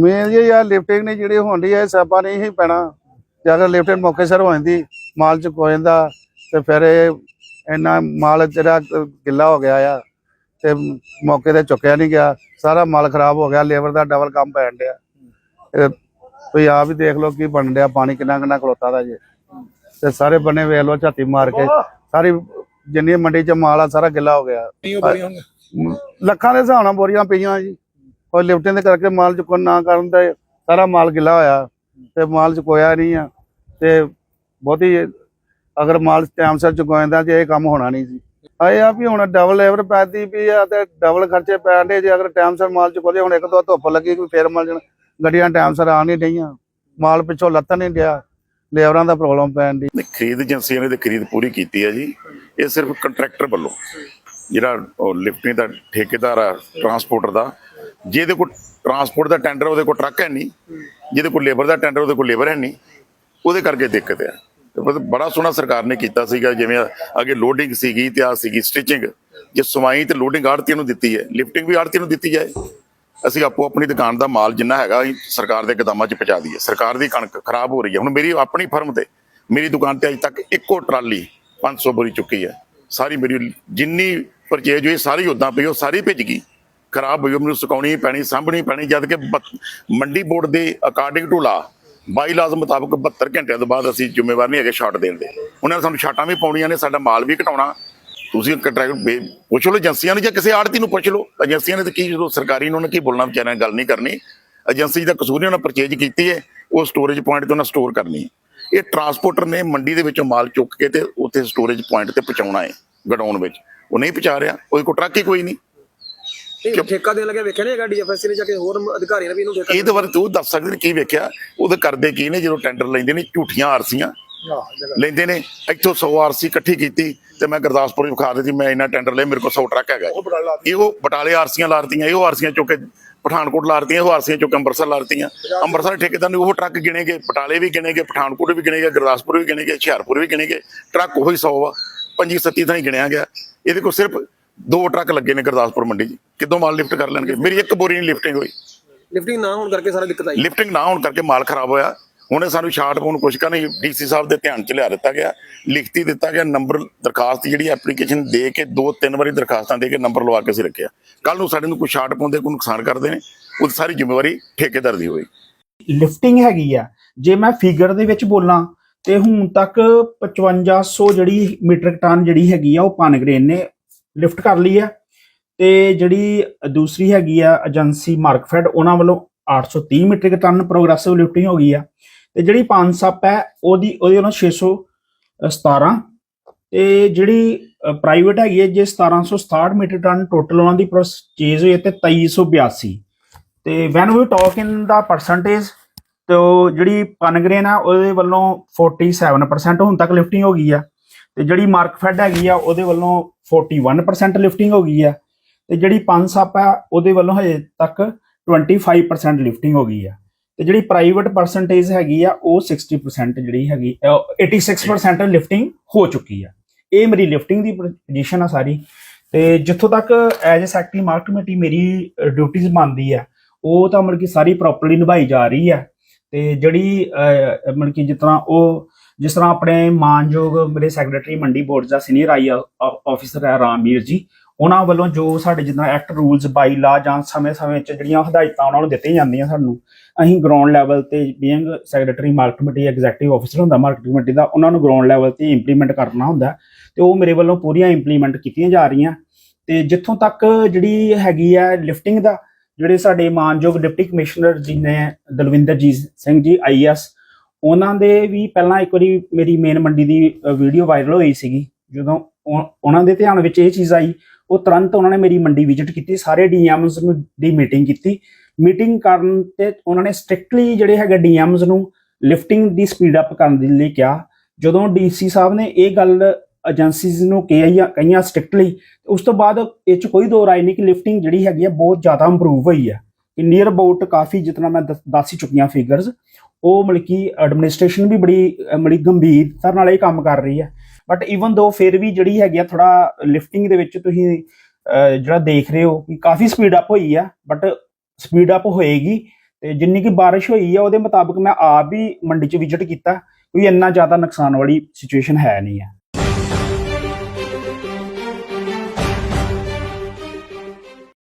Main ਜੀ ਯਾਰ lifting ਨੇ ਜਿਹੜੀ ਹੁੰਦੀ ਹੈ ਸਾਪਾ ਨਹੀਂ ਹੀ ਪੈਣਾ। ਜੇ ਅਗਰ ਲਿਫਟਿੰਗ ਮੌਕੇ ਸਿਰ ਹੋ ਜਾਂਦੀ ਮਾਲ ਚ ਕੋ ਜਾਂਦਾ ਤੇ ਫਿਰ ਇਹ ਇੰਨਾ ਮਾਲ ਜਿਹੜਾ ਗਿੱਲਾ ਹੋ ਗਿਆ ਆ ਤੇ ਮੌਕੇ ਤੇ ਚੁੱਕਿਆ ਨਹੀਂ ਗਿਆ। ਸਾਰਾ ਮਾਲ ਖਰਾਬ ਹੋ ਗਿਆ ਲੇਬਰ ਦਾ ਡਬਲ ਕੰਮ ਪੈਣ ਡਿਆ। ਤੁਸੀਂ ਆਪ ਹੀ ਦੇਖ ਲਓ ਕੀ ਬਣ ਡਿਆ ਪਾਣੀ ਕਿੰਨਾ ਕਿੰਨਾ ਖਲੋਤਾ ਦਾ ਜੇ। ਤੇ ਸਾਰੇ ਬੰਨੇ ਵੇਖ ਲਓ ਝਾਤੀ ਮਾਰ ਕੇ ਸਾਰੀ ਜਿੰਨੀ ਮੰਡੀ ਚ ਮਾਲ ਆ ਸਾਰਾ ਗਿੱਲਾ ਹੋ ਗਿਆ। ਲੱਖਾਂ ਦੇ ਹਿਸਾਬ ਨਾਲ ਬੋਰੀਆਂ ਪਈਆਂ ਜੀ। ਕੋਈ ਲਿਫਟਿੰਗ ਦੇ ਕਰਕੇ ਮਾਲ ਚੁੱਕਣ ਨਾ ਕਰਨ ਤੇ ਸਾਰਾ ਮਾਲ ਗਿੱਲਾ ਹੋਇਆ ਤੇ ਮਾਲ ਚੁਕੋਇਆ ਨਹੀਂ ਆ। ਤੇ ਬਹੁਤੀ ਅਗਰ ਮਾਲ ਟਾਈਮ ਸਿਰ ਚੁਕਾਉਂਦਾ ਤੇ ਇਹ ਕੰਮ ਹੋਣਾ ਨਹੀਂ ਸੀ। ਆਏ ਆ ਵੀ ਹੁਣ ਡਬਲ ਲੇਬਰ ਪੈਦੀ ਵੀ ਆ ਤੇ ਡਬਲ ਖਰਚੇ ਪੈਣਦੇ ਜੇ ਅਗਰ ਟਾਈਮ ਸਿਰ ਮਾਲ ਚੁਕੋਲੇ ਹੁਣ ਇੱਕ ਦੋ ਧੁੱਪ ਲੱਗੀ ਕੋਈ ਫੇਰ ਮਿਲ ਜਾਣ। ਗੱਡੀਆਂ ਟਾਈਮ ਸਿਰ ਆ ਨਹੀਂ ਰਹੀਆਂ। ਮਾਲ ਪਿੱਛੋਂ ਲੱਥਣ ਨਹੀਂ ਡਿਆ। ਲੇਬਰਾਂ ਦਾ ਪ੍ਰੋਬਲਮ ਪੈਣ ਦੀ। ਖਰੀਦ ਏਜੰਸੀਆਂ ਨੇ ਤੇ ਖਰੀਦ ਪੂਰੀ ਕੀਤੀ ਹੈ ਜੀ। ਇਹ ਸਿਰਫ ਕੰਟਰੈਕਟਰ ਵੱਲੋਂ। ਜਿਹੜਾ ਲਿਫਟਿੰਗ ਦਾ ਠੇਕੇਦਾਰ ਆ ਟਰਾਂਸਪੋਰਟਰ ਦਾ ਜਿਹਦੇ ਕੋਲ ਟਰਾਂਸਪੋਰਟ ਦਾ ਟੈਂਡਰ ਉਹਦੇ ਕੋਲ ਟਰੱਕ ਹੈ ਨਹੀਂ। ਜਿਹਦੇ ਕੋਲ ਲੇਬਰ ਦਾ ਟੈਂਡਰ ਉਹਦੇ ਕੋਲ ਲੇਬਰ ਹੈ ਨਹੀਂ। ਉਹਦੇ ਕਰਕੇ ਦਿੱਕਤ ਹੈ। ਬੜਾ ਸੋਹਣਾ ਸਰਕਾਰ ਨੇ ਕੀਤਾ ਸੀਗਾ, ਜਿਵੇਂ ਅੱਗੇ ਲੋਡਿੰਗ ਸੀਗੀ ਤੇ ਆ ਸੀਗੀ ਸਟਿਚਿੰਗ ਜੇ ਸਵਾਈ ਤੇ ਲੋਡਿੰਗ ਆੜਤੀ ਨੂੰ ਦਿੱਤੀ ਹੈ ਲਿਫਟਿੰਗ ਵੀ ਆੜਤੀ ਨੂੰ ਦਿੱਤੀ ਜਾਏ। ਅਸੀਂ ਆਪੋ ਆਪਣੀ ਦੁਕਾਨ ਦਾ ਮਾਲ ਜਿੰਨਾ ਹੈਗਾ ਸਰਕਾਰ ਦੇ ਗਦਾਮਾਂ 'ਚ ਪਹੁੰਚਾ ਦਈਏ। ਸਰਕਾਰ ਦੀ ਕਣਕ ਖਰਾਬ ਹੋ ਰਹੀ ਹੈ। ਹੁਣ ਮੇਰੀ ਆਪਣੀ ਫਰਮ ਤੇ, ਮੇਰੀ ਦੁਕਾਨ ਤੇ ਅਜੇ ਤੱਕ ਇੱਕੋ ਟਰਾਲੀ 500 ਬੋਰੀ ਚੁੱਕੀ ਹੈ। ਸਾਰੀ ਮੇਰੀ ਜਿੰਨੀ ਪਰਚੇਜ ਹੋਈ, ਸਾਰੀ ਉਦਾਂ ਪਈ, ਉਹ ਸਾਰੀ ਭਿੱਜ ਗਈ। ਖਰਾਬ ਹੋਈ ਨੂੰ ਸੁਕਾਉਣੀ ਪੈਣੀ, ਸਾਂਭਣੀ ਪੈਣੀ, ਜਦ ਕਿ ਮੰਡੀ ਬੋਰਡ ਦੇ ਅਕਾਰਡਿੰਗ ਟੂ ਲਾ ਬਾਈ ਲਾਜ਼ ਮੁਤਾਬਕ 72 ਘੰਟਿਆਂ ਤੋਂ ਬਾਅਦ ਅਸੀਂ ਜ਼ਿੰਮੇਵਾਰ ਨਹੀਂ ਹੈਗੇ ਸ਼ਾਟ ਦੇਣ ਦੇ। ਉਹਨਾਂ ਨੇ ਸਾਨੂੰ ਸ਼ਾਟਾਂ ਵੀ ਪਾਉਣੀਆਂ ਨੇ, ਸਾਡਾ ਮਾਲ ਵੀ ਘਟਾਉਣਾ। ਤੁਸੀਂ ਕੰਟਰੈਕਟ ਪੁੱਛ ਲਓ ਏਜੰਸੀਆਂ ਨੂੰ ਜਾਂ ਕਿਸੇ ਆੜਤੀ ਨੂੰ ਪੁੱਛ ਲਓ। ਏਜੰਸੀਆਂ ਨੇ ਤਾਂ ਕੀ ਜਦੋਂ ਸਰਕਾਰੀ ਨੂੰ ਉਹਨਾਂ ਕੀ ਬੋਲਣਾ, ਵਿਚਾਰਿਆਂ ਗੱਲ ਨਹੀਂ ਕਰਨੀ। ਏਜੰਸੀ ਦਾ ਕਸੂਰ ਨਹੀਂ ਉਹਨਾਂ ਪਰਚੇਜ ਕੀਤੀ ਹੈ, ਉਹ ਸਟੋਰੇਜ ਪੁਆਇੰਟ ਤੇ ਉਹਨਾਂ ਸਟੋਰ ਕਰਨੀ ਹੈ। ਇਹ ਟਰਾਂਸਪੋਰਟਰ ਨੇ ਮੰਡੀ ਦੇ ਵਿੱਚੋਂ ਮਾਲ ਚੁੱਕ ਕੇ ਤੇ ਉੱਥੇ ਸਟੋਰੇਜ ਪੁਆਇੰਟ ਤੇ ਪਹੁੰਚਾਉਣਾ ਹੈ ਗਡਾਊਨ ਵਿੱਚ। ਉਹ ਨਹੀਂ ਪਹੁੰਚਾ ਰਿਹਾ ਉਹਦੇ ਕੋਲ ਟਰੱਕ ਹੀ ਕੋਈ ਨਹੀਂ। ਨਹੀਂ ਠੇਕਾ ਦੇਣ ਲੱਗਿਆ ਵੇਖਿਆ ਨਹੀਂ ਹੈਗਾ ਡੀਐਫਐਸਸੀ ਨੇ ਜਾ ਕੇ ਹੋਰ ਅਧਿਕਾਰੀਆਂ ਨੇ ਵੀ ਇਹਨੂੰ ਠੇਕਾ ਇਹਦੇ ਬਾਰੇ ਤੂੰ ਦੱਸ ਸਕਦੇ ਨੇ ਕੀ ਵੇਖਿਆ? ਉਹਦੇ ਕਰਦੇ ਕੀ ਨੇ ਜਦੋਂ ਟੈਂਡਰ ਲੈਂਦੇ ਨੇ ਝੂਠੀਆਂ ਆਰਸੀਆਂ? ਲੈਂਦੇ ਨੇ ਇੱਥੋਂ 100 ਆਰਸੀ ਇਕੱਠੀ ਕੀਤੀ ਤੇ ਮੈਂ ਗੁਰਦਾਸਪੁਰ ਵੀ ਵਿਖਾ ਦਿੱਤੀ ਮੈਂ ਇੰਨਾ ਟੈਂਡਰ ਲਿਆ ਮੇਰੇ ਕੋਲ 100 ਟਰੱਕ ਹੈਗਾ। ਇਹ ਉਹ ਬਟਾਲੇ ਆਰਸੀਆਂ ਲਾਰਤੀਆਂ ਇਹੋ ਆਰਸੀਆਂ ਚੁੱਕ ਕੇ ਪਠਾਨਕੋਟ ਲਾਰਤੀਆਂ ਇਹੋ ਆਰਸੀਆਂ ਚੁੱਕ ਕੇ ਅੰਮ੍ਰਿਤਸਰ ਲਾਰਤੀਆਂ ਅੰਮ੍ਰਿਤਸਰ ਠੇਕੇਦਾਰ ਨੇ ਉਹ ਟਰੱਕ ਗਿਣੇਗੇ ਬਟਾਲੇ ਵੀ ਗਿਣੇਗੇ ਪਠਾਨਕੋਟ ਵੀ ਗਿਣੇਗੇ ਗੁਰਦਾਸਪੁਰ ਵੀ ਗਿਣੇਗੇ ਹੁਸ਼ਿਆਰਪੁਰ ਵੀ ਗਿਣੇਗੇ ਟਰੱਕ ਉਹੀ 100 ਆ ਪੰਜੀ ਸੱਤੀ ਥਾਂ ਹੀ ਗਿਣਿਆ ਗਿਆ। ਇਹਦੇ ਕੋਲ ਸਿਰਫ ਦੋ ਟਰੱਕ ਲੱਗੇ ਨੇ ਗੁਰਦਾਸਪੁਰ ਮੰਡੀ 'ਚ ਕਿਦੋਂ ਮਾਲ ਲਿਫਟ ਕਰ ਲੈਣਗੇ? ਮੇਰੀ ਇੱਕ ਬੋਰੀ ਨਹੀਂ ਲਿਫਟਿੰਗ ਹੋਈ। ਲਿਫਟਿੰਗ ਨਾ ਹੋਣ ਕਰਕੇ ਸਾਰਾ ਦਿੱਕਤ ਆਈ। ਲਿਫਟਿੰਗ ਨਾ ਹੋਣ ਕਰਕੇ ਮਾਲ ਖਰਾਬ ਹੋਇਆ। ਹੁਣੇ ਸਾਨੂੰ ਸ਼ਾਰਟ ਪਾਉਣ ਕੁਛ ਕਾ ਨਹੀਂ ਡੀਸੀ ਸਾਹਿਬ ਦੇ ਧਿਆਨ ਚ ਲਿਆ ਦਿੱਤਾ ਗਿਆ। ਲਿਖਤੀ ਦਿੱਤਾ ਗਿਆ ਨੰਬਰ ਦਰਖਾਸਤ ਜਿਹੜੀ ਐਪਲੀਕੇਸ਼ਨ ਦੇ ਕੇ ਦੋ ਤਿੰਨ ਵਾਰੀ ਦਰਖਾਸਤਾਂ ਦੇ ਕੇ ਨੰਬਰ ਲਵਾ ਕੇ ਅਸੀਂ ਰੱਖਿਆ। ਕੱਲ ਨੂੰ ਸਾਡੇ ਨੂੰ ਕੋਈ ਸ਼ਾਰਟ ਪਾਉਂਦੇ ਕੋਈ ਨੁਕਸਾਨ ਕਰਦੇ ਨੇ ਉਹ ਸਾਰੀ ਜ਼ਿੰਮੇਵਾਰੀ ਠੇਕੇਦਾਰ ਦੀ ਹੋਈ ਲਿਫਟਿੰਗ ਹੈਗੀ ਆ। ਜੇ ਮੈਂ ਫਿਗਰ ਦੇ ਵਿੱਚ ਬੋਲਾਂ ਤੇ ਹੁਣ ਤੱਕ 5500 ਜਿਹੜੀ ਮੀਟ੍ਰਿਕ ਟਨ ਜਿਹੜੀ ਹੈਗੀ ਆ ਉਹ ਪਾਨਗਰੇਨ ਨੇ ਲਿਫਟ ਕਰ ਲਈ ਹੈ ਤੇ ਜਿਹੜੀ ਦੂਸਰੀ ਹੈਗੀ ਆ ਏਜੰਸੀ ਮਾਰਕਫੈਡ, ਉਹਨਾਂ ਵੱਲੋਂ 830 ਮੀਟ੍ਰਿਕ ਟਨ ਪ੍ਰੋਗਰੈਸਿਵ ਲਿਫਟਿੰਗ ਹੋ ਗਈ ਆ। ਤੇ ਜਿਹੜੀ ਪੰਜ ਸੱਪ ਹੈ, ਉਹਦੀ, ਉਹਦੇ ਉਹਨਾਂ 617 ਤੇ ਜਿਹੜੀ ਪ੍ਰਾਈਵੇਟ ਹੈਗੀ ਹੈ ਜੇ 1767 ਮੀਟ੍ਰਿਕ ਟਨ ਟੋਟਲ ਉਹਨਾਂ ਦੀ ਪਰਚੇਜ਼ ਹੋਈ ਹੈ ਤੇ 2382 ਤੇ when we talk in the percentage ਤੇ ਉਹ ਜਿਹੜੀ ਪਨਗਰੇਨ ਆ, ਉਹਦੇ ਵੱਲੋਂ 47% ਹੁਣ ਤੱਕ ਲਿਫਟਿੰਗ ਹੋ ਗਈ ਆ। ਤੇ ਜਿਹੜੀ ਮਾਰਕਫੈਡ ਹੈਗੀ ਆ, ਉਹਦੇ ਵੱਲੋਂ 41% ਲਿਫਟਿੰਗ ਹੋ ਗਈ ਆ। ਤੇ ਜਿਹੜੀ ਪੰਸਪ ਸੱਪ ਆ, ਉਹਦੇ ਵੱਲੋਂ ਹਜੇ ਤੱਕ 25% ਲਿਫਟਿੰਗ ਹੋ ਗਈ ਆ। ਤੇ ਜਿਹੜੀ ਪ੍ਰਾਈਵੇਟ ਪਰਸੈਂਟੇਜ ਹੈਗੀ ਆ, ਉਹ 60% ਜਿਹੜੀ ਹੈਗੀ, ਅਹ 86% ਲਿਫਟਿੰਗ ਹੋ ਚੁੱਕੀ ਆ। ਇਹ ਮੇਰੀ ਲਿਫਟਿੰਗ ਦੀ ਪੋਜੀਸ਼ਨ ਆ ਸਾਰੀ। ਤੇ ਜਿੱਥੋਂ ਤੱਕ as a secretary market committee ਮੇਰੀ ਡਿਊਟੀਆਂ ਬਣਦੀ ਆ, ਉਹ ਤਾਂ ਮਤਲਬ ਕਿ ਸਾਰੀ ਪ੍ਰੋਪਰਲੀ ਨਿਭਾਈ ਜਾ ਰਹੀ ਆ। ਤੇ ਜਿਹੜੀ ਮਤਲਬ ਕਿ ਜਿਸ ਤਰ੍ਹਾਂ ਉਹ ਜਿਸ ਤਰ੍ਹਾਂ ਆਪਣੇ ਮਾਨਯੋਗ ਮੇਰੇ ਸੈਕਟਰੀ ਮੰਡੀ ਬੋਰਡ ਦਾ ਸੀਨੀਅਰ ਆਈ ਆਫੀਸਰ ਹੈ ਰਾਮਵੀਰ ਜੀ, ਉਹਨਾਂ ਵੱਲੋਂ ਜੋ ਸਾਡੇ ਜਿੱਦਾਂ ਐਕਟ ਰੂਲਸ ਬਾਈ ਲਾ ਜਾਂ ਸਮੇਂ-ਸਮੇਂ ਚ ਜਿਹੜੀਆਂ ਹਦਾਇਤਾਂ ਉਹਨਾਂ ਨੂੰ ਦਿੱਤੀਆਂ ਜਾਂਦੀਆਂ ਸਾਨੂੰ, ਅਸੀਂ ਗਰਾਊਂਡ ਲੈਵਲ ਤੇ being secretary market committee executive officer ਹੁੰਦਾ ਮਾਰਕੀਟ ਕਮੇਟੀ ਦਾ, ਉਹਨਾਂ ਨੂੰ ਗਰਾਊਂਡ ਲੈਵਲ ਤੇ ਇੰਪਲੀਮੈਂਟ ਕਰਨਾ ਹੁੰਦਾ, ਤੇ ਉਹ ਮੇਰੇ ਵੱਲੋਂ ਪੂਰੀਆਂ ਇੰਪਲੀਮੈਂਟ ਕੀਤੀਆਂ ਜਾ ਰਹੀਆਂ, ਤੇ ਜਿੱਥੋਂ ਤੱਕ ਜਿਹੜੀ ਹੈਗੀ ਹੈ ਲਿਫਟਿੰਗ ਦਾ, ਜਿਹੜੇ ਸਾਡੇ ਮਾਨਯੋਗ ਡਿਪਟੀ ਕਮਿਸ਼ਨਰ ਜੀ ਨੇ ਦਲਵਿੰਦਰ ਦਲਵਿੰਦਰਜੀਤ ਸਿੰਘ ਜੀ ਆਈਐਸ ਉਹਨਾਂ ਦੇ ਵੀ ਪਹਿਲਾਂ ਇੱਕ ਵਾਰੀ ਮੇਰੀ ਮੇਨ ਮੰਡੀ ਦੀ ਵੀਡੀਓ ਵਾਇਰਲ ਹੋਈ ਸੀਗੀ। ਜਦੋਂ ਉਹਨਾਂ ਦੇ ਧਿਆਨ ਵਿੱਚ ਇਹ ਚੀਜ਼ ਆਈ, ਉਹ ਤੁਰੰਤ ਉਹਨਾਂ ਨੇ ਮੇਰੀ ਮੰਡੀ ਵਿਜ਼ਿਟ ਕੀਤੀ, ਸਾਰੇ ਡੀਐਮਸ ਨੂੰ ਦੀ ਮੀਟਿੰਗ ਕੀਤੀ। ਮੀਟਿੰਗ ਕਰਨ ਤੇ ਉਹਨਾਂ ਨੇ ਸਟ੍ਰਿਕਟਲੀ ਜਿਹੜੇ ਹੈਗੇ ਡੀਐਮਸ ਨੂੰ ਲਿਫਟਿੰਗ ਦੀ ਸਪੀਡ ਅਪ ਕਰਨ ਦੇ ਲਈ ਕਿਹਾ। ਜਦੋਂ ਡੀਸੀ ਸਾਹਿਬ ਨੇ ਇਹ ਗੱਲ ਏਜੰਸੀਜ਼ ਨੂੰ ਕਹੀਆਂ ਕਹੀਆਂ ਸਟ੍ਰਿਕਟਲੀ ਉਸ ਤੋਂ ਬਾਅਦ ਇਹ ਚ ਕੋਈ ਦੋ ਰਾਏ ਨਹੀਂ ਕਿ ਲਿਫਟਿੰਗ ਜਿਹੜੀ ਹੈਗੀ ਆ, ਬਹੁਤ ਜ਼ਿਆਦਾ ਇੰਪਰੂਵ ਹੋਈ ਹੈ ਕਿ ਨੀਅਰ ਅਬਾਊਟ ਕਾਫੀ ਜਿਤਨਾ ਮੈਂ ਦੱਸ ਦੱਸ ਹੀ ਚੁੱਕੀਆਂ ਫਿਗਰਸ ਉਹ ਮਤਲਬ ਕਿ ਐਡਮਿਨਿਸਟ੍ਰੇਸ਼ਨ ਵੀ ਬੜੀ ਅਹ, ਬੜੀ ਗੰਭੀਰਤਾ ਨਾਲ ਇਹ ਕੰਮ ਕਰ ਰਹੀ ਹੈ। ਬਟ ਇਵਨ ਦੋ ਫਿਰ ਵੀ ਜਿਹੜੀ ਹੈਗੀ ਆ ਥੋੜਾ ਲਿਫਟਿੰਗ ਦੇ ਵਿੱਚ ਤੁਸੀਂ ਜਿਹੜਾ ਦੇਖ ਰਹੇ ਹੋ ਕਿ ਕਾਫੀ ਸਪੀਡ ਅਪ ਹੋਈ ਆ ਬਟ ਸਪੀਡ ਅਪ ਹੋਏਗੀ। ਤੇ ਜਿੰਨੀ ਕਿ ਬਾਰਿਸ਼ ਹੋਈ ਆ ਉਹਦੇ ਮੁਤਾਬਕ ਮੈਂ ਆਪ ਵੀ ਮੰਡੀ 'ਚ ਵਿਜ਼ਿਟ ਕੀਤਾ। ਕੋਈ ਇੰਨਾ ਜ਼ਿਆਦਾ ਨੁਕਸਾਨ ਵਾਲੀ ਸਿਚੁਏਸ਼ਨ ਹੈ ਨਹੀਂ ਹੈ